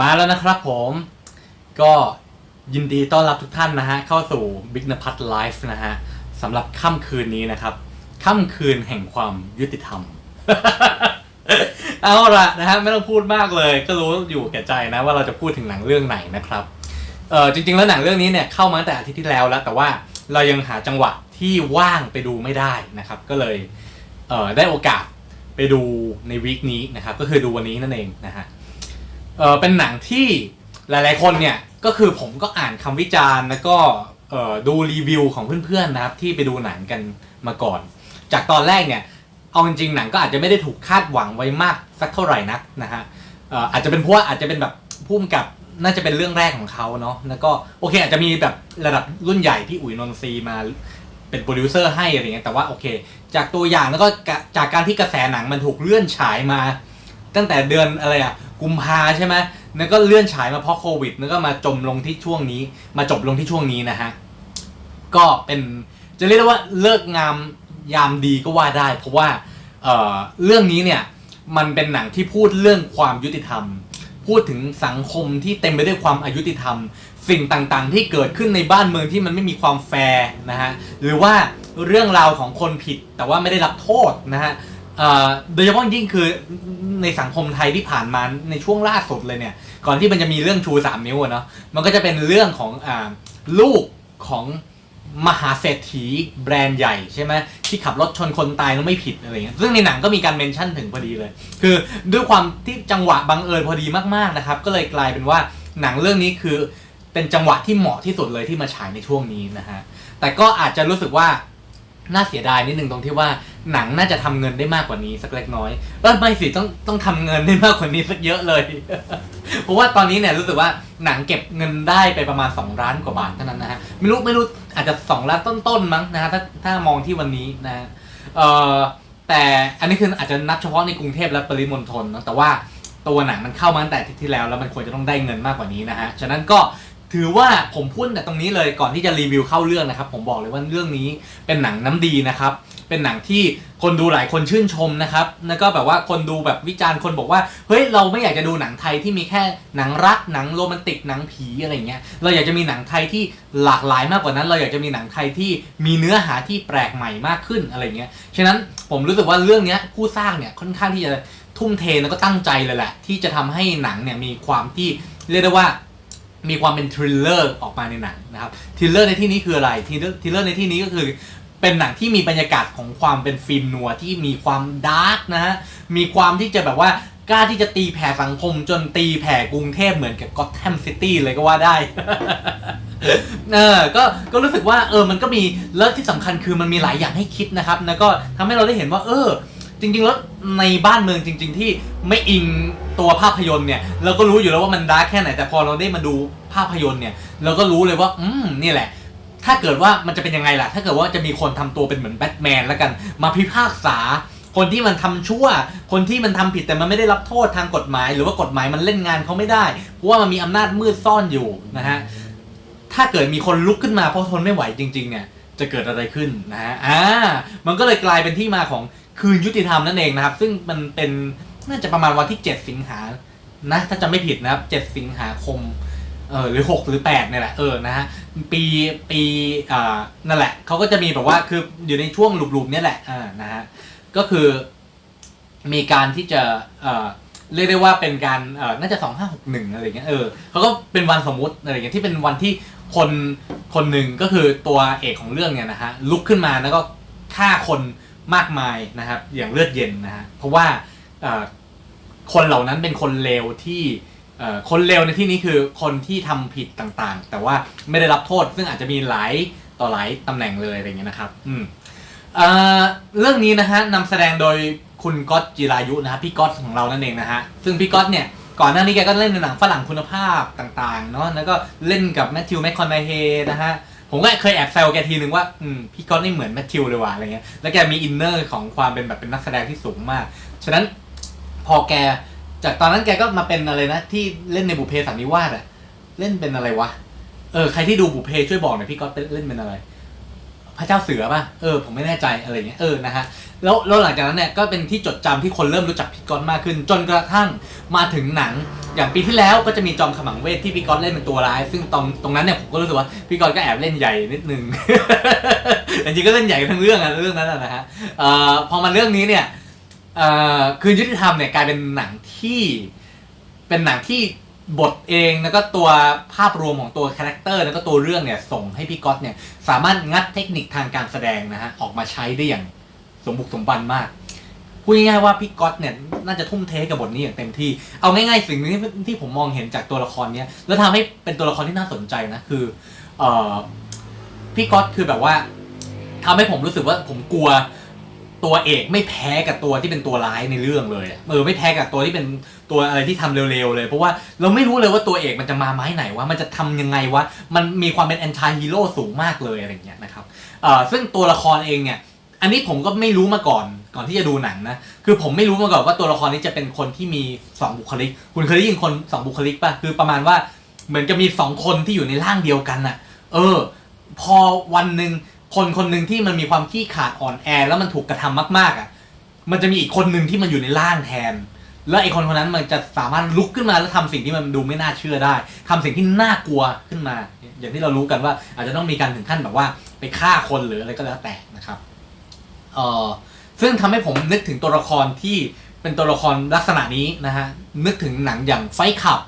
มาแล้วนะครับผมก็ยินดีต้อนรับทุกท่านนะฮะ เข้าสู่ Big n พัทไลฟ์นะฮะสำหรับค่ำคืนนี้นะครับ ค่ำคืนแห่งความยุติธรรม เอาละนะฮะ ไม่ต้องพูดมากเลย ก็รู้อยู่แก่ใจนะว่าเราจะพูดถึงหนังเรื่องไหนนะครับเออจริง ๆ แล้วหนังเรื่องนี้เนี่ยเข้ามาตั้งแต่อาทิตย์ที่แล้วแล้ว แต่ว่าเรายังหาจังหวะที่ว่างไปดูไม่ได้นะครับ ก็เลยเออได้โอกาส ไปดูในวีคนี้นะครับ ก็คือดูวันนี้นั่นเองนะฮะเออเป็นหนังที่หลายๆคนเนี่ย ก็คือผมก็อ่านคำวิจารณ์ แล้วก็เออดูรีวิวของเพื่อนๆนะครับ ที่ไปดูหนังกันมาก่อน จากตอนแรกเนี่ย เอาจริงๆหนังก็อาจจะไม่ได้ถูกคาดหวังไว้มากสักเท่าไหร่นักนะฮะเอออาจจะเป็นเพราะว่าอาจจะเป็นแบบพุ่มกับน่าจะเป็นเรื่องแรกของเขาเนาะแล้วก็โอเคอาจจะมีแบบระดับรุ่นใหญ่ที่อุ๋ยนนทรีมา เป็นโปรดิวเซอร์ให้อะไรเงี้ยแต่ว่าโอเค จากตัวอย่างแล้วก็จากการที่กระแสหนังมันถูกเลื่อนฉายมา ตั้งแต่เดือนอะไรอะกุมภาใช่ไหมแล้วก็เลื่อนฉายมาเพราะโควิด แล้วก็มาจมลงที่ช่วงนี้ มาจบลงที่ช่วงนี้นะฮะก็เป็นจะเรียกได้ว่าเลิกงามยามดีก็ว่าได้ เพราะว่าเเรื่องนี้เนี่ยมันเป็นหนังที่พูดเรื่องความยุติธรรม พูดถึงสังคมที่เต็มไปด้วยความอายุติธรรม สิ่งต่างๆ ที่เกิดขึ้นในบ้านเมืองที่มันไม่มีความแฟร์นะฮะหรือว่าเรื่องราวของคนผิดแต่ว่าไม่ได้รับโทษนะฮะโดยเฉพาะยิ่งคือในสังคมไทยที่ผ่านมาในช่วงล่าสุดเลยเนี่ย ก่อนที่มันจะมีเรื่องชูสามนิ้วเนาะมันก็จะเป็นเรื่องของอลูกของมหาเศรษฐีแบรนด์ใหญ่ใช่ไหมที่ขับรถชนคนตายแล้วไม่ผิดอะไรเงี้ยซึ่งในหนังก็มีการเมนชั่นถึงพอดีเลย คือด้วยความที่จังหวะบังเอิญพอดีมากๆนะครับ ก็เลยกลายเป็นว่าหนังเรื่องนี้คือ เป็นจังหวะที่เหมาะที่สุดเลยที่มาฉายในช่วงนี้นะฮะ แต่ก็อาจจะรู้สึกว่าน่าเสียดายนิดนึงตรงที่ว่าหนังน่าจะทำเงินได้มากกว่านี้สักเล็กน้อยเออไม่สิต้องต้องทำเงินได้มากกว่านี้สักเยอะเลย เพราะว่าตอนนี้เนี่ยรู้สึกว่าหนังเก็บเงินได้ไปประมาณ 2 ล้านกว่าบาทเท่านั้นนะฮะไม่รู้ไม่รู้อาจจะ 2 ล้านต้นๆมั้งนะฮะถ้าถ้ามองที่วันนี้นะ เอ่อแต่อันนี้คืออาจจะนับเฉพาะในกรุงเทพและปริมณฑลนะแต่ว่าตัวหนังมันเข้ามาตั้งแต่ที่แล้วแล้วมันควรจะต้องได้เงินมากกว่านี้นะฮะ ฉะนั้นก็ ถือว่าผมพูดแต่ตรงนี้เลยก่อนที่จะรีวิวเข้าเรื่องนะครับ ผมบอกเลยว่าเรื่องนี้เป็นหนังน้ำดีนะครับ เป็นหนังที่คนดูหลายคนชื่นชมนะครับ แล้วก็แบบว่าคนดูแบบวิจารณ์คนบอกว่า เฮ้ยเราไม่อยากจะดูหนังไทยที่มีแค่หนังรักหนังโรแมนติกหนังผีอะไรเงี้ย เราอยากจะมีหนังไทยที่หลากหลายมากกว่านั้น เราอยากจะมีหนังไทยที่มีเนื้อหาที่แปลกใหม่มากขึ้นอะไรเงี้ย ฉะนั้นผมรู้สึกว่าเรื่องนี้ผู้สร้างเนี่ยค่อนข้างที่จะทุ่มเทแล้วก็ตั้งใจเลยแหละที่จะทำให้หนังเนี่ยมีความที่เรียกได้ว่า มีความเป็นทริลเลอร์ออกมาในหนังนะครับทริลเลอร์ในที่นี้คืออะไรทริลเลอร์ทริลเลอร์ในที่นี้ก็คือ เป็นหนังที่มีบรรยากาศของความเป็นฟิล์มนัวที่มีความดาร์กนะฮะมีความที่จะแบบว่ากล้าที่จะตีแผ่สังคมจนตีแผ่กรุงเทพเหมือนกับก็ t แ a มซิตี้เลยก็ว่าได้ เออก็ก็รู้สึกว่าเออมันก็มีแล้วที่สำคัญคือมันมีหลายอย่างให้คิดนะครับ แล้วก็ทำให้เราได้เห็นว่า เออ จริงๆแล้วในบ้านเมืองจริง ๆ ที่ไม่อิงตัวภาพยนตร์เนี่ยเราก็รู้อยู่แล้วว่ามันดาร์กแค่ไหนแต่พอเราได้มาดูภาพยนตร์เนี่ย เราก็รู้เลยว่า อืมนี่แหละ ถ้าเกิดว่ามันจะเป็นยังไงล่ะ ถ้าเกิดว่าจะมีคนทำตัวเป็นเหมือนแบทแมนแล้วกัน มาพิพากษา คนที่มันทำชั่ว คนที่มันทำผิดแต่มันไม่ได้รับโทษทางกฎหมาย หรือว่ากฎหมายมันเล่นงานเขาไม่ได้ เพราะว่ามันมีอำนาจมืดซ่อนอยู่นะฮะถ้าเกิดมีคนลุกขึ้นมาเพราะทนไม่ไหวจริง ๆ เนี่ยจะเกิดอะไรขึ้นนะฮะอ่ามันก็เลยกลายเป็นที่มาของ คืนยุติธรรมนั่นเองนะครับ ซึ่งมันเป็นน่าจะประมาณวันที่ 7 สิงหานะถ้าจำไม่ผิดนะครับ 7 สิงหาคมเออหรือ 6 หรือ 8เนี่ยแหละเออนะฮะปีปีอ่านั่นแหละเขาก็จะมีแบบว่าคืออยู่ในช่วงหลุมๆเนี่ยแหละอ่านะฮะก็คือมีการที่จะเอ่อเรียกได้ว่าเป็นการเอ่อน่าจะ2561อะไรเงี้ยเออเขาก็เป็นวันสมมุติอะไรเงี้ยที่เป็นวันที่คนคนหนึ่งก็คือตัวเอกของเรื่องเนี่ยนะฮะลุกขึ้นมาแล้วก็ฆ่าคน มากมายนะครับ อย่างเลือดเย็นนะฮะเพราะว่าคนเหล่านั้นเป็นคนเลวที่คนเลวในที่นี้คือคนที่ทำผิดต่างๆ แต่ว่าไม่ได้รับโทษ ซึ่งอาจจะมีหลายต่อหลายตำแหน่งเลยอะไรเงี้ยนะครับอืมเรื่องนี้นะฮะนำแสดงโดยคุณก๊อตจิรายุนะฮะพี่ก๊อตของเรานั่นเองนะฮะซึ่งพี่ก๊อตเนี่ยก่อนหน้านี้แกก็เล่นในหนังฝรั่งคุณภาพต่างๆเนาะแล้วก็เล่นกับแมทธิวแมคคอนเฮนะฮะ ผมก็เคยแอบแซวแกทีนึงว่าอืมพี่ก๊อตนี่เหมือนแมทธิวเลยว่ะอะไรเงี้ยแล้วแกมีอินเนอร์ของความเป็นแบบเป็นนักแสดงที่สูงมาก ฉะนั้นพอแกจากตอนนั้นแกก็มาเป็นอะไรนะที่เล่นในบุพเพสันนิวาสอะเล่นเป็นอะไรวะเออใครที่ดูบุพเพช่วยบอกหน่อยพี่ก๊อตเล่นเป็นอะไร พระเจ้าเสือป่ะเออผมไม่แน่ใจอะไรเงี้ยเออนะฮะแล้วแล้วหลังจากนั้นเนี่ยก็เป็นที่จดจำที่คนเริ่มรู้จักพี่ก๊อตมากขึ้น จนกระทั่งมาถึงหนัง อย่างปีที่แล้วก็จะมีจอมขมังเวทที่พี่ก๊อตเล่นเป็นตัวร้าย ซึ่งตรงตรงนั้นเนี่ยผมก็รู้สึกว่าพี่ก๊อตก็แอบเล่นใหญ่นิดนึง จริงๆก็เล่นใหญ่ทั้งเรื่องอะเรื่องนั้นอะนะฮะเอ่อพอมาเรื่องนี้เนี่ยเอ่อคืนยุติธรรมเนี่ยกลายเป็นหนังที่เป็นหนังที่บทเองแล้วก็ตัวภาพรวมของตัวคาแรคเตอร์แล้วก็ตัวเรื่องเนี่ยส่งให้พี่ก๊อตเนี่ยสามารถงัดเทคนิคทางการแสดงนะฮะออกมาใช้ได้อย่างสมบุกสมบันมาก พูดง่ายๆว่าพี่ก๊อตเนี่ยน่าจะทุ่มเทกับบทนี้อย่างเต็มที่ เอาง่ายๆสิ่งหนึงที่ที่ผมมองเห็นจากตัวละครเนี้ยแล้วทำให้เป็นตัวละครที่น่าสนใจนะคือเอ่อพี่ก๊อตคือแบบว่าทำให้ผมรู้สึกว่าผมกลัวตัวเอกไม่แพ้กับตัวที่เป็นตัวร้ายในเรื่องเลยอะเออไม่แพ้กับตัวที่เป็นตัวอะไรที่ทำเร็วๆเลย เพราะว่าเราไม่รู้เลยว่าตัวเอกมันจะมาไม้ไหนว่ามันจะทำยังไงวะมันมีความเป็นแอนตี้ฮีโร่สูงมากเลยอะไรอย่างเงี้ยนะครับเอ่อซึ่งตัวละครเองเนี่ย อันนี้ผมก็ไม่รู้มาก่อน ก่อนที่จะดูหนังนะ คือผมไม่รู้มาก่อนว่าตัวละครนี้จะเป็นคนที่มีสองบุคลิก คุณเคยได้ยินคนสองบุคลิกป่ะ คือประมาณว่าเหมือนกับมีสองคนที่อยู่ในร่างเดียวกันน่ะ เออ พอวันหนึ่งคนคนหนึ่งที่มันมีความขี้ขาดอ่อนแอ แล้วมันถูกกระทำมากๆอะ มันจะมีอีกคนหนึ่งที่มันอยู่ในร่างแทน แล้วไอ้คนคนนั้นมันจะสามารถลุกขึ้นมาแล้วทำสิ่งที่มันดูไม่น่าเชื่อได้ทำสิ่งที่น่ากลัวขึ้นมา อย่างที่เรารู้กันว่าอาจจะต้องมีการถึงขั้นแบบว่าไปฆ่าคนหรืออะไรก็แล้วแต่นะครับ เออ ซึ่งทำให้ผมนึกถึงตัวละครที่เป็นตัวละครลักษณะนี้นะฮะ นึกถึงหนังอย่างไฟขับ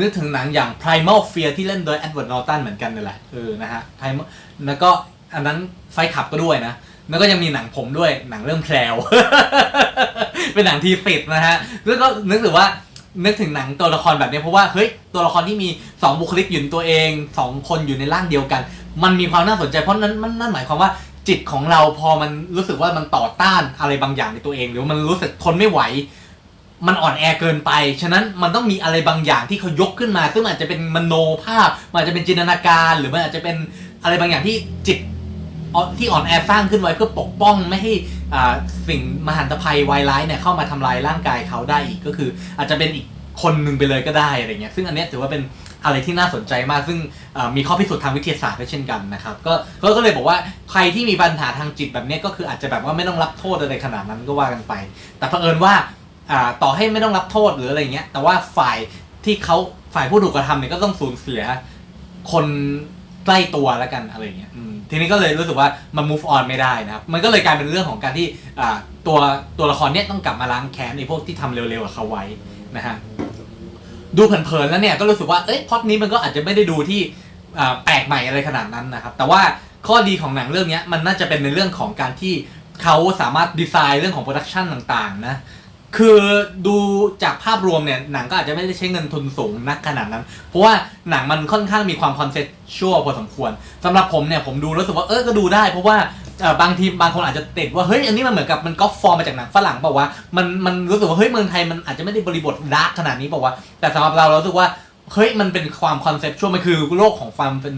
นึกถึงหนังอย่าง Primal Fear ที่เล่นโดย Edward Norton เหมือนกันนี่แหละเออนะฮะ Primal แล้วก็อันนั้นไฟขับก็ด้วยนะแล้วก็ยังมีหนังผมด้วยหนังเรื่องแพลวเป็นหนังทีสิทธ์นะฮะแล้วก็นึกถึงว่านึกถึงหนังตัวละครแบบนี้เพราะว่าเฮ้ยตัวละครที่มีสองบุคลิกอยู่ในตัวเองสองคนอยู่ในร่างเดียวกัน มันมีความน่าสนใจเพราะนั้นมันนั่นหมายความว่า จิตของเราพอมันรู้สึกว่ามันต่อต้านอะไรบางอย่างในตัวเอง หรือมันรู้สึกทนไม่ไหว มันอ่อนแอเกินไป ฉะนั้นมันต้องมีอะไรบางอย่างที่เขายกขึ้นมาซึ่งอาจจะเป็นมโนภาพมันอาจจะเป็นจินตนาการหรือมันอาจจะเป็นอะไรบางอย่างที่จิตที่อ่อนแอสร้างขึ้นไว้เพื่อปกป้องไม่ให้อาสิ่งมหันตภัยวายร้ายเนี่ยเข้ามาทำลายร่างกายเขาได้อีกก็คือ อาจจะเป็นอีกคนหนึ่งไปเลยก็ได้อะไรเงี้ยซึ่งอันนี้ถือว่าเป็น อะไรที่น่าสนใจมาก ซึ่งมีข้อพิสูจน์ทางวิทยาศาสตร์ด้วยเช่นกันนะครับก็ก็เลยบอกว่าใครที่มีปัญหาทางจิตแบบนี้ก็คืออาจจะแบบว่าไม่ต้องรับโทษอะไรขนาดนั้นก็ว่ากันไป แต่เผอิญว่าต่อให้ไม่ต้องรับโทษหรืออะไรเงี้ยแต่ว่าฝ่ายที่เขาฝ่ายผู้ถูกกระทำเนี่ยก็ต้องสูญเสียคนใกล้ตัวแล้วกันอะไรเงี้ยทีนี้ก็เลยรู้สึกว่ามัน move on ไม่ได้นะครับ มันก็เลยกลายเป็นเรื่องของการที่ตัวตัวละครเนี่ยต้องกลับมาล้างแค้นในพวกที่ทำเร็วๆกับเขาไว้นะฮะ ดูเผินๆแล้วเนี่ยก็รู้สึกว่าเอ้ยพอดนี้มันก็อาจจะไม่ได้ดูที่แปลกใหม่อะไรขนาดนั้นนะครับ แต่ว่าข้อดีของหนังเรื่องนี้มันน่าจะเป็นในเรื่องของการที่เขาสามารถดีไซน์เรื่องของโปรดักชันต่างๆนะคือดูจากภาพรวมเนี่ยหนังก็อาจจะไม่ได้ใช้เงินทุนสูงนักขนาดนั้น เพราะว่าหนังมันค่อนข้างมีความคอนเซ็ปชวลพอสมควรสำหรับผมเนี่ยผมดูรู้สึกว่าเออก็ดูได้ เพราะว่า เอ่อบางทีบางคนอาจจะติดว่าเฮ้ยอันนี้มันเหมือนกับมันก๊อปฟอร์มมาจากหนังฝรั่งเปล่าวะมันมันรู้สึกว่าเฮ้ยเมืองไทยมันอาจจะไม่ได้บริบทดาร์กขนาดนี้เปล่าวะแต่สำหรับเราเรารู้สึกว่าเฮ้ยมันเป็นความคอนเซ็ปชวลมันคือโลกของความเป็น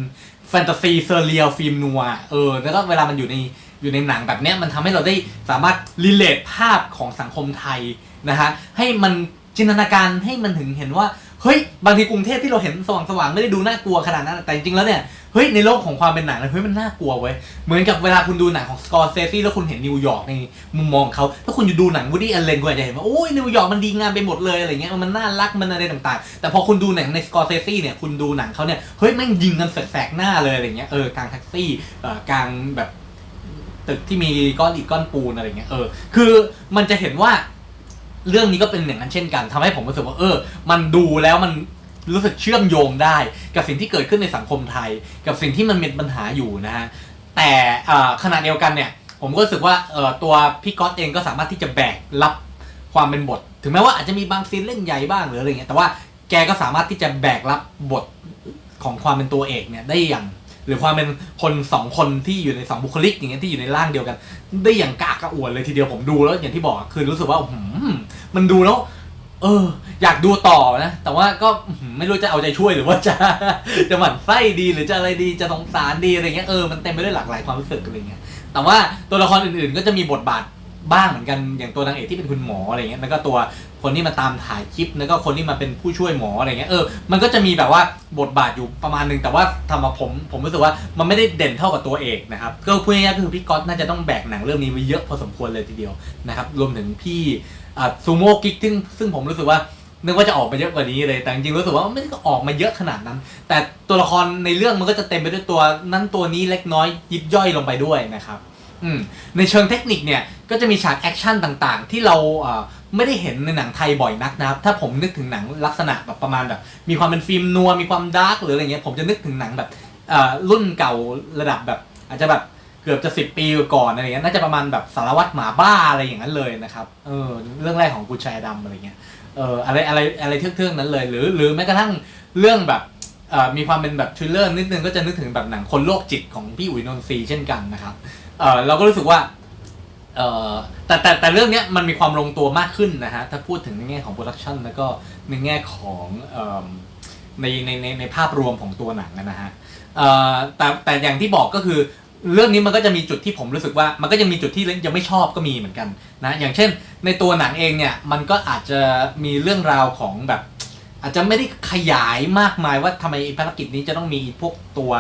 แฟนตาซีเซอร์เรียลฟิล์มนัวเออแล้วก็เวลามันอยู่ในอยู่ในหนังแบบเนี้ยมันทำให้เราได้สามารถรีเลทภาพของสังคมไทยนะฮะให้มันจินตนาการให้มันถึงเห็นว่า เฮ้ยบางทีกรุงเทพที่เราเห็นสว่างสว่างๆไม่ได้ดูน่ากลัวขนาดนั้นแต่จริงๆแล้วเนี่ยเฮ้ยในโลกของความเป็นหนังเนี่ยเฮ้ยมันน่ากลัวเว้ยเหมือนกับเวลาคุณดูหนังของสกอร์เซซี่แล้วคุณเห็นนิวยอร์กในมุมมองเขาถ้าคุณอยู่ดูหนังวูดี้แอลเลนคุณอาจจะเห็นว่าโอ้ยนิวยอร์กมันดีงามไปหมดเลยอะไรเงี้ยมันน่ารักมันอะไรต่างๆ แต่พอคุณดูหนังในสกอร์เซซี่เนี่ยคุณดูหนังเขาเนี่ยเฮ้ยแม่งยิงกันแสกๆหน้าเลยอะไรเงี้ยเออกลางแท็กซี่เอ่อกลางแบบตึกที่มีก้อนอิฐก้อนปูนอะไรเงี้ยเออคือมันจะเห็นว่า เรื่องนี้ก็เป็นอย่างนั้นเช่นกันทำให้ผมรู้สึกว่าเออ มันดูแล้วมันรู้สึกเชื่อมโยงได้ กับสิ่งที่เกิดขึ้นในสังคมไทย กับสิ่งที่มันเป็นปัญหาอยู่นะฮะแต่อ่าขณะเดียวกันเนี่ย ผมก็รู้สึกว่าตัวพี่ก๊อตเองก็สามารถที่จะแบกรับความเป็นบท ถึงแม้ว่าอาจจะมีบางซีนเล่นใหญ่บ้างหรืออะไรเงี้ยแต่ว่าแกก็สามารถที่จะแบกรับบทของความเป็นตัวเอกเนี่ยได้อย่าง หรือความเป็นคนสองคนที่อยู่ในสองบุคลิกอย่างเงี้ยที่อยู่ในร่างเดียวกัน ได้อย่างกากกระอ่วนเลยทีเดียวผมดูแล้วอย่างที่บอกคือรู้สึกว่าหือมันดูแล้ว เออ อยากดูต่อนะ แต่ว่าก็อื้อหือไม่รู้จะเอาใจช่วยหรือว่าจะ จะหมั่นไส้ดีหรือจะอะไรดีจะสงสารดีอะไรเงี้ยเออมันเต็มไปด้วยหลากหลายความรู้สึกอะไรเงี้ยแต่ว่าตัวละครอื่นๆก็จะมีบทบาท บ้างเหมือนกันอย่างตัวนางเอกที่เป็นคุณหมออะไรเงี้ยแล้วก็ตัวคนที่มาตามถ่ายคลิปแล้วก็คนที่มาเป็นผู้ช่วยหมออะไรเงี้ยเออมันก็จะมีแบบว่าบทบาทอยู่ประมาณนึงแต่ว่าทำมาผมผมรู้สึกว่ามันไม่ได้เด่นเท่ากับตัวเอกนะครับก็พูดง่ายๆก็คือพี่ก๊อตน่าจะต้องแบกหนังเรื่องนี้ไว้เยอะพอสมควรเลยทีเดียวนะครับรวมถึงพี่ซูโม่กิ๊กซึ่งซึ่งผมรู้สึกว่านึกว่าจะออกมาเยอะกว่านี้เลย แต่จริงๆรู้สึกว่าไม่ได้ออกมาเยอะขนาดนั้น แต่ตัวละครในเรื่องมันก็จะเต็มไปด้วยตัวนั้นตัวนี้เล็กน้อยยิบย่อยลงไปด้วยนะครับ ในเชิงเทคนิคเนี่ยก็จะมีฉากแอคชั่นต่างๆ ที่เราไม่ได้เห็นในหนังไทยบ่อยนักนะครับ ถ้าผมนึกถึงหนังลักษณะแบบประมาณแบบ มีความเป็นฟิล์มนัวมีความดาร์กหรืออะไรเงี้ยผมจะนึกถึงหนังแบบรุ่นเก่าระดับแบบ อาจจะแบบเกือบจะสิบปีก่อนอะไรเงี้ยน่าจะประมาณแบบสารวัตรหมาบ้าอะไรอย่างนั้นเลยนะครับเออเรื่องแรกของกุญแจดำอะไรเงี้ยเอออะไรอะไรอะไรเทื่องๆนั้นเลย หรือหรือแม้กระทั่งเรื่องแบบมีความเป็นแบบทริลเลอร์นิดนึงก็จะนึกถึงแบบหนังคนโรคจิตของพี่อุ๋ยนนทรีเช่นกันนะครับ เออเราก็รู้สึกว่าเออแต่แต่แต่เรื่องเนี้ยมันมีความลงตัวมากขึ้นนะฮะ ถ้าพูดถึงในแง่ของโปรดักชันแล้วก็ในแง่ของเอิ่มในในในในภาพรวมของตัวหนังนะฮะเออแต่แต่อย่างที่บอกก็คือเรื่องนี้มันก็จะมีจุดที่ผมรู้สึกว่า มันก็ยังมีจุดที่ยังไม่ชอบก็มีเหมือนกันนะอย่างเช่น ในตัวหนังเองเนี่ยมันก็อาจจะมีเรื่องราวของแบบ อาจจะไม่ได้ขยายมากมายว่าทำไมภารกิจนี้จะต้องมีพวกตัว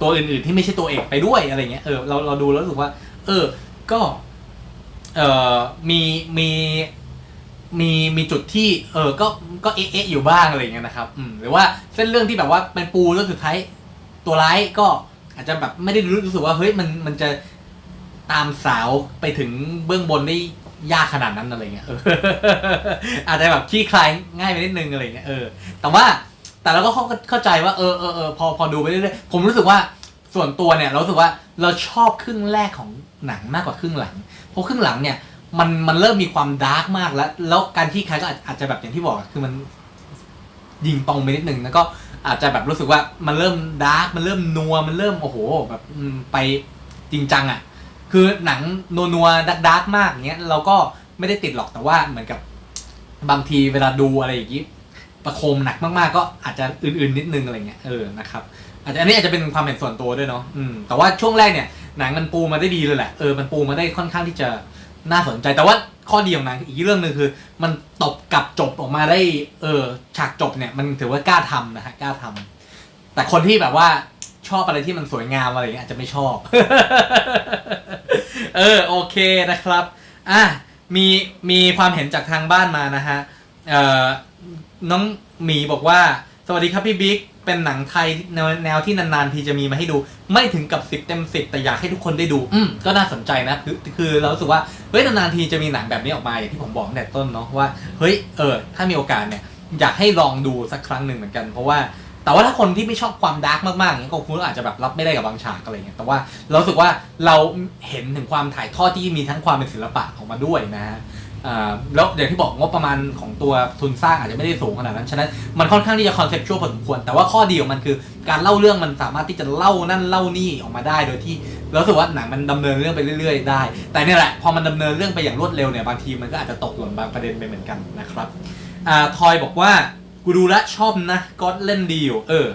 ตัวอื่นๆที่ไม่ใช่ตัวเอกไปด้วยอะไรเงี้ยเออเราเราดูแล้วรู้สึกว่า เออ ก็เออมีมีมีมีจุดที่เออก็ก็เอ๊ะอยู่บ้างอะไรเงี้ยนะครับอืมหรือว่าเส้นเรื่องที่แบบว่าเป็นปูแล้วสุดท้ายตัวร้ายก็อาจจะแบบไม่ได้รู้สึกว่าเฮ้ยมันมันจะตามสาวไปถึงเบื้องบนได้ยากขนาดนั้นอะไรเงี้ยเอออาจจะแบบขี้คลายง่ายไปนิดนึงอะไรเงี้ยเออแต่ว่า แต่เราก็เข้าเข้าใจว่าเออเออเออพอพอดูไปเรื่อยๆผมรู้สึกว่าส่วนตัวเนี่ย เรารู้สึกว่าเราชอบครึ่งแรกของหนังมากกว่าครึ่งหลัง เพราะครึ่งหลังเนี่ยมันมันเริ่มมีความดาร์กมากแล้ว แล้วการที่ใครก็อาจจะแบบอย่างที่บอกคือมันยิงตรงไปนิดนึงแล้วก็อาจจะแบบรู้สึกว่ามันเริ่มดาร์กมันเริ่มนัวมันเริ่มโอ้โหแบบไปจริงจังอะ คือหนังนัวนัวดาร์กดาร์กมากเงี้ยเราก็ไม่ได้ติดหรอกแต่ว่าเหมือนกับบางทีเวลาดูอะไรอย่างงี้ ประโคมหนักมากๆ ก็อาจจะอื่นๆนิดนึงอะไรเงี้ยเออนะครับอาจจะอันนี้อาจจะเป็นความเห็นส่วนตัวด้วยเนาะอืมแต่ว่าช่วงแรกเนี่ยหนังมันปูมาได้ดีเลยแหละเออมันปูมาได้ค่อนข้างที่จะน่าสนใจแต่ว่าข้อดีของหนังอีกเรื่องหนึ่งคือ มันตบกลับจบออกมาได้เออฉากจบเนี่ยมันถือว่ากล้าทำนะฮะกล้าทำแต่คนที่แบบว่าชอบอะไรที่มันสวยงามอะไรเงี้ยอาจจะไม่ชอบ เออโอเคนะครับอะมีมีความเห็นจากทางบ้านมานะฮะเอ่อ น้องหมีบอกว่า สวัสดีครับพี่บิ๊กเป็นหนังไทยแนวแนวที่นานๆทีจะมีมาให้ดู ไม่ถึงกับสิบเต็มสิบแต่อยากให้ทุกคนได้ดู อืมก็น่าสนใจนะ คือคือเรารู้สึกว่าเฮ้ยนานๆทีจะมีหนังแบบนี้ออกมาอย่างที่ผมบอกตั้งแต่ต้นเนาะว่าเฮ้ยเออถ้ามีโอกาสเนี่ยอยากให้ลองดูสักครั้งหนึ่งเหมือนกันเพราะว่าแต่ว่าถ้าคนที่ไม่ชอบความดาร์กมากๆอย่างเงี้ยก็คงอาจจะแบบรับไม่ได้กับบางฉากอะไรเงี้ยแต่ว่าเรารู้สึกว่าเราเห็นถึงความถ่ายทอดที่มีทั้งความเป็นศิลปะออกมาด้วยนะฮะอ่า แล้วอย่างที่บอกงบประมาณของตัวทุนสร้างอาจจะไม่ได้สูงขนาดนั้น ฉะนั้นมันค่อนข้างที่จะคอนเซ็ปชวลพอสมควร แต่ว่าข้อดีของมันคือการเล่าเรื่องมันสามารถที่จะเล่านั่นเล่านี่ออกมาได้โดยที่เรารู้สึกว่าหนังมันดำเนินเรื่องไปเรื่อยๆได้ แต่นี่แหละพอมันดำเนินเรื่องไปอย่างรวดเร็วเนี่ยบางทีมันก็อาจจะตกหล่นบางประเด็นไปเหมือนกันนะครับอ่าทอยบอกว่ากูดูแลชอบนะก็เล่นดีอยู่เออ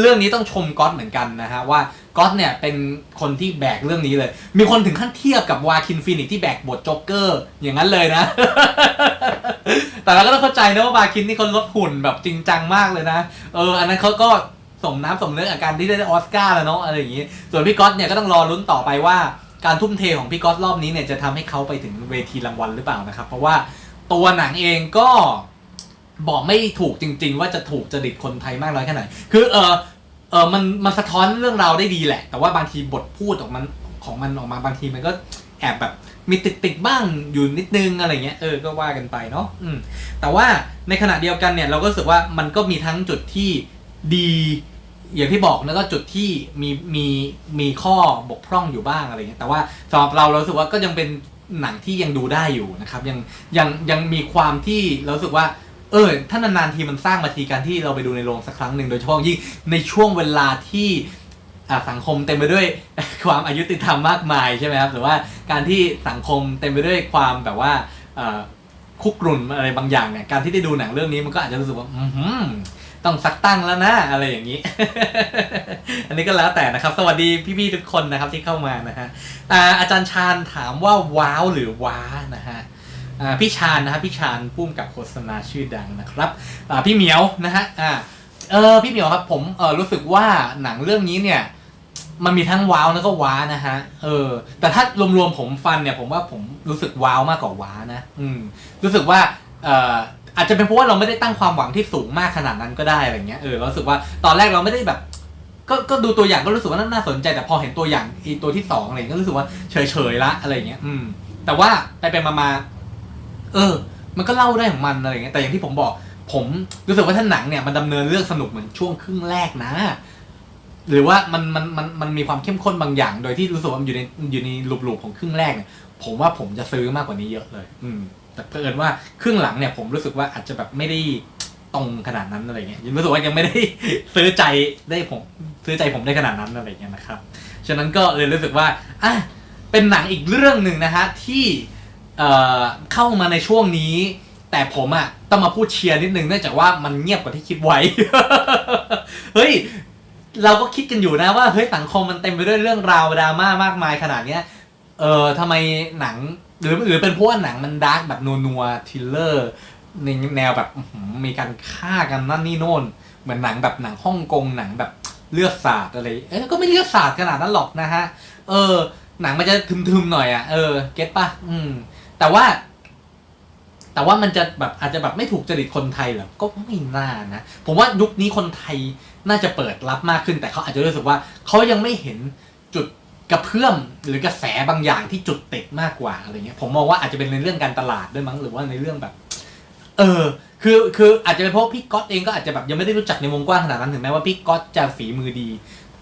เรื่องนี้ต้องชมก๊อตเหมือนกันนะฮะว่าก๊อตเนี่ยเป็นคนที่แบกเรื่องนี้เลย มีคนถึงขั้นเทียบกับวาคินฟินิกที่แบกบทโจ๊กเกอร์อย่างนั้นเลยนะ แต่เราก็ต้องเข้าใจนะว่าวาคินนี่เขาลดหุ่นแบบจริงจังมากเลยนะเอออันนั้นเขาก็สมน้ำสมเนื้อกับการที่ได้ออสการ์แล้วเนาะอะไรอย่างนี้ ส่วนพี่ก๊อตเนี่ยก็ต้องรอลุ้นต่อไปว่าการทุ่มเทของพี่ก๊อตรอบนี้เนี่ยจะทำให้เขาไปถึงเวทีรางวัลหรือเปล่านะครับ เพราะว่าตัวหนังเองก็ บอกไม่ถูกจริง ๆ ว่าจะถูกจริตคนไทยมากน้อยแค่ไหน คือเออเออมันมันสะท้อนเรื่องราวได้ดีแหละ แต่ว่าบางทีบทพูดออกมันของมันออกมาบางทีมันก็แอบแบบมีติดติดบ้างอยู่นิดนึงอะไรเงี้ยเออก็ว่ากันไปเนาะอืมแต่ว่าในขณะเดียวกันเนี่ยเราก็รู้สึกว่ามันก็มีทั้งจุดที่ดี อย่างที่บอกแล้วก็จุดที่มีมีมีข้อบกพร่องอยู่บ้างอะไรเงี้ยแต่ว่าสำหรับเราเรารู้สึกว่าก็ยังเป็นหนังที่ยังดูได้อยู่นะครับ ยังยังยังมีความที่เราสึกว่า เออ ถ้านานๆทีมันสร้างมาทีการที่เราไปดูในโรงสักครั้งหนึ่งโดยเฉพาะยิ่งในช่วงเวลาที่อ่าสังคมเต็มไปด้วยความอายุติธรรมมากมายใช่ไหมครับหรือว่าการที่สังคมเต็มไปด้วยความแบบว่าอ่อคุกรุ่นอะไรบางอย่างเนี่ยการที่ได้ดูหนังเรื่องนี้มันก็อาจจะรู้สึกว่าอือหือต้องสักตั้งแล้วนะอะไรอย่างนี้ อันนี้ก็แล้วแต่นะครับ สวัสดีพี่ๆทุกคนนะครับที่เข้ามานะฮะอาจารย์ชาญถามว่าว้าวหรือว้านะฮะ พี่ชาญนะครับพี่ชาญพุ่มกับโฆษณาชื่อดังนะครับอ่าพี่เหมียวนะฮะอ่าเออพี่เหมียวครับผมเออรู้สึกว่าหนังเรื่องนี้เนี่ย มันมีทั้งว้าวแล้วก็ว้านะฮะเออ แต่ถ้ารวมๆผมฟันเนี่ย ผมว่าผมรู้สึกว้าวมากกว่าว้านะ อืม รู้สึกว่าเอออาจจะเป็นเพราะว่าเราไม่ได้ตั้งความหวังที่สูงมากขนาดนั้นก็ได้อะไรเงี้ยเออรู้สึกว่าตอนแรกเราไม่ได้แบบก็ก็ดูตัวอย่างก็รู้สึกว่าน่าสนใจแต่พอเห็นตัวอย่างอีตัวที่สองอะไรเงี้ยก็รู้สึกว่าเฉยๆละอะไรเงี้ย อืม แต่ว่าไปไปมามาๆ เออ มันก็เล่าได้ของมันอะไรเงี้ยแต่อย่างที่ผมบอก ผมรู้สึกว่าถ้านหนังเนี่ยมันดำเนินเรื่องสนุกเหมือนช่วงครึ่งแรกนะ หรือว่ามันมันมันมันมีความเข้มข้นบางอย่าง โดยที่รู้สึกว่ามันอยู่ในอยู่ในหลูปๆของครึ่งแรกเนี่ยผมว่าผมจะซื้อมากกว่านี้เยอะเลย อืม แต่เผอิญว่าครึ่งหลังเนี่ย ผมรู้สึกว่าอาจจะแบบไม่ได้ตรงขนาดนั้นอะไรเงี้ยยังรู้สึกว่ายังไม่ได้ซื้อใจได้ผมซื้อใจผมได้ขนาดนั้นอะไรเงี้ยนะครับ ฉะนั้นก็เลยรู้สึกว่าอะเป็นหนังอีกเรื่องหนึ่งนะฮะที่ เอ่อเข้ามาในช่วงนี้ แต่ผมอะต้องมาพูดเชียร์นิดนึงเนื่องจากว่ามันเงียบกว่าที่คิดไว้ เฮ้ย เราก็คิดกันอยู่นะว่าเฮ้ยสังคมมันเต็มไปด้วยเรื่องราวดราม่ามากมายขนาดเนี้ยเออทำไมหนังหรือหรือเป็นเพราะว่าหนังมันดาร์กแบบนัวนัวทิลเลอร์ในแนวแบบอื้อหือมีการฆ่ากันนั่นนี่โน่น เหมือนหนังแบบหนังฮ่องกงหนังแบบเลือดสาดอะไรเอ้ยก็ไม่เลือดสาดขนาดนั้นหรอกนะฮะ เออ หนังมันจะทึมๆหน่อยอะ เออ เก็ตปะอืม แต่ว่า แต่ว่ามันจะแบบอาจจะแบบไม่ถูกจริตคนไทยเหรอก็ไม่น่านะ ผมว่ายุคนี้คนไทยน่าจะเปิดรับมากขึ้น แต่เขาอาจจะรู้สึกว่าเขายังไม่เห็นจุดกระเพื่อมหรือกระแสบางอย่างที่จุดติดมากกว่าอะไรเงี้ย ผมมองว่าอาจจะเป็นในเรื่องการตลาดด้วยมั้งหรือว่าในเรื่องแบบ เออ คือคืออาจจะเป็นเพราะพี่ก๊อตเองก็อาจจะแบบยังไม่ได้รู้จักในวงกว้างขนาดนั้นถึงแม้ว่าพี่ก๊อตจะฝีมือดี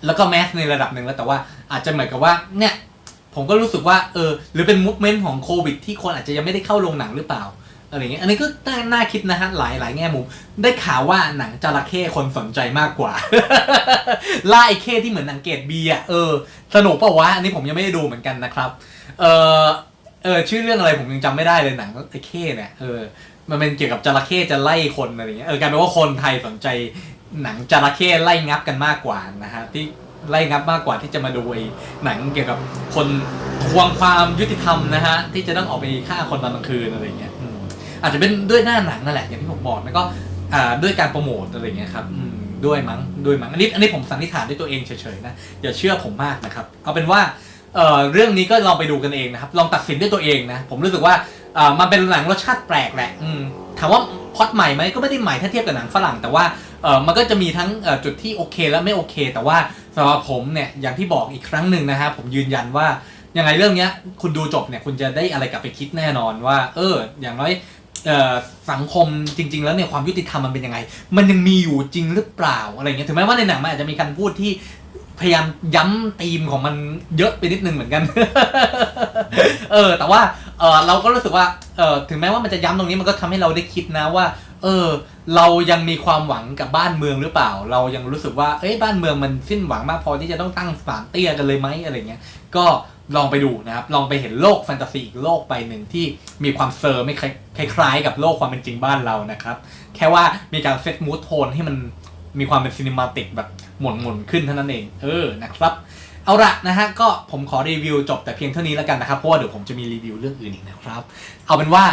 แล้วก็แมสในระดับหนึ่งแล้วแต่ว่าอาจจะเหมือนกับว่าเนี่ย ผมก็รู้สึกว่าเออหรือเป็นมูฟเมนต์ของโควิด ที่คนอาจจะยังไม่ได้เข้าโรงหนังหรือเปล่าอะไรเงี้ยอันนี้ก็น่านาคิดนะฮะหลายหลายแง่มุมได้ข่าวว่าหนังจระเข้คนสนใจมากกว่า ล่าไอ้เข้ที่เหมือนหนังเกรดบีอะเออสนุกเปล่าวะอันนี้ผมยังไม่ได้ดูเหมือนกันนะครับ เออเออชื่อเรื่องอะไรผมยังจำไม่ได้เลยหนังไอ้เข้เนี่ยเออมันเป็นเกี่ยวกับจระเข้จะไล่คนอะไรเงี้ยเออกลายเป็นว่าคนไทยสนใจหนังจระเข้ไล่งับกันมากกว่านะฮะที่ ไล่งับมากกว่าที่จะมาดูไอ้หนังเกี่ยวกับคนทวงความยุติธรรมนะฮะที่จะต้องออกไปฆ่าคนตอนกลางคืนอะไรเงี้ยอาจจะเป็นด้วยหน้าหนังนั่นแหละอย่างที่ผมบอกแล้วก็ด้วยการโปรโมทอะไรเงี้ยครับด้วยมั้งด้วยมั้งอันนี้อันนี้ผมสันนิษฐานด้วยตัวเองเฉยๆนะอย่าเชื่อผมมากนะครับ เอาเป็นว่าเเรื่องนี้ก็ลองไปดูกันเองนะครับ ลองตัดสินด้วยตัวเองนะ ผมรู้สึกว่ามันเป็นหนังรสชาติแปลกแหละถามว่าพอดใหม่ไหมก็ไม่ได้ใหม่ถ้าเทียบกับหนังฝรั่งแต่ว่ามันก็จะมีทั้งจุดที่โอเคและไม่โอเค แต่ว่า สำหรับผมเนี่ยอย่างที่บอกอีกครั้งหนึ่งนะฮะผมยืนยันว่ายังไงเรื่องเนี้ยคุณดูจบเนี่ยคุณจะได้อะไรกลับไปคิดแน่นอนว่า เออ อย่างน้อยสังคมจริง ๆ แล้วเนี่ยความยุติธรรมมันเป็นยังไง มันยังมีอยู่จริงหรือเปล่าอะไรเงี้ยถึงแม้ว่าในหนังมันอาจจะมีการพูดที่พยายามย้ำธีมของมันเยอะไปนิดนึงเหมือนกัน เออ แต่ว่าเออเราก็รู้สึกว่าเออถึงแม้ว่ามันจะย้ำตรงนี้มันก็ทำให้เราได้คิดนะว่า เออ เรายังมีความหวังกับบ้านเมืองหรือเปล่า เรายังรู้สึกว่าเอ้ยบ้านเมืองมันสิ้นหวังมากพอที่จะต้องตั้งศาลเตี้ยกันเลยไหมอะไรเงี้ยก็ลองไปดูนะครับ ลองไปเห็นโลกแฟนตาซีอีกโลกใบหนึ่งที่มีความเซอร์ไม่คล้ายคล้ายๆ กับโลกความเป็นจริงบ้านเรานะครับ แค่ว่ามีการเซตมูทโทนให้มันมีความเป็นซีนิมาติกแบบหมุนๆขึ้นเท่านั้นเอง เออนะครับ เอาละนะฮะก็ผมขอรีวิวจบแต่เพียงเท่านี้แล้วกันนะครับ เพราะว่าเดี๋ยวผมจะมีรีวิวเรื่องอื่นอีกนะครับ เอาเป็นว่า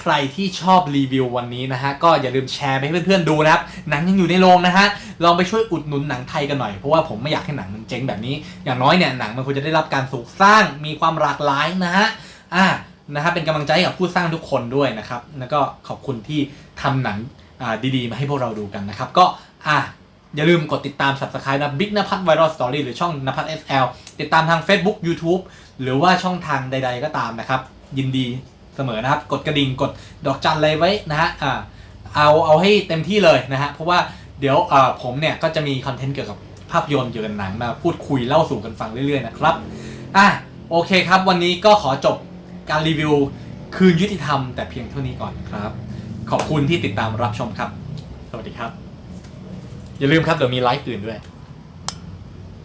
ใครที่ชอบรีวิววันนี้นะฮะ ก็อย่าลืมแชร์ไปให้เพื่อนๆดูนะครับ หนังยังอยู่ในโรงนะฮะ ลองไปช่วยอุดหนุนหนังไทยกันหน่อย เพราะว่าผมไม่อยากให้หนังมันเจ๊งแบบนี้ อย่างน้อยเนี่ยหนังมันควรจะได้รับการสูกสร้าง มีความหลากหลายนะฮะ อ่า นะฮะ เป็นกำลังใจกับผู้สร้างทุกคนด้วยนะครับ แล้วก็ขอบคุณที่ทำหนังอ่าดีๆ มาให้พวกเราดูกันนะครับ ก็ อ่าอย่าลืมกดติดตาม subscribe นะบิ๊กนภัทรไวรัลสตอรี่หรือช่องนภัทร SL ติดตามทาง Facebook YouTube หรือว่าช่องทางใด ๆ ก็ตามนะครับ ยินดี เสมอนะครับ กดกระดิ่งกดดอกจันอะไรไว้นะฮะอ่าเอาเอาให้เต็มที่เลยนะฮะเพราะว่าเดี๋ยวอ่าผมเนี่ยก็จะมีคอนเทนต์เกี่ยวกับภาพยนตร์เกี่ยวกับหนังมาพูดคุยเล่าสู่กันฟังเรื่อยๆนะครับอะโอเคครับวันนี้ก็ขอจบการรีวิวคืนยุติธรรมแต่เพียงเท่านี้ก่อนครับ ขอบคุณที่ติดตามรับชมครับ สวัสดีครับ อย่าลืมครับเดี๋ยวมีไลฟ์อื่นด้วย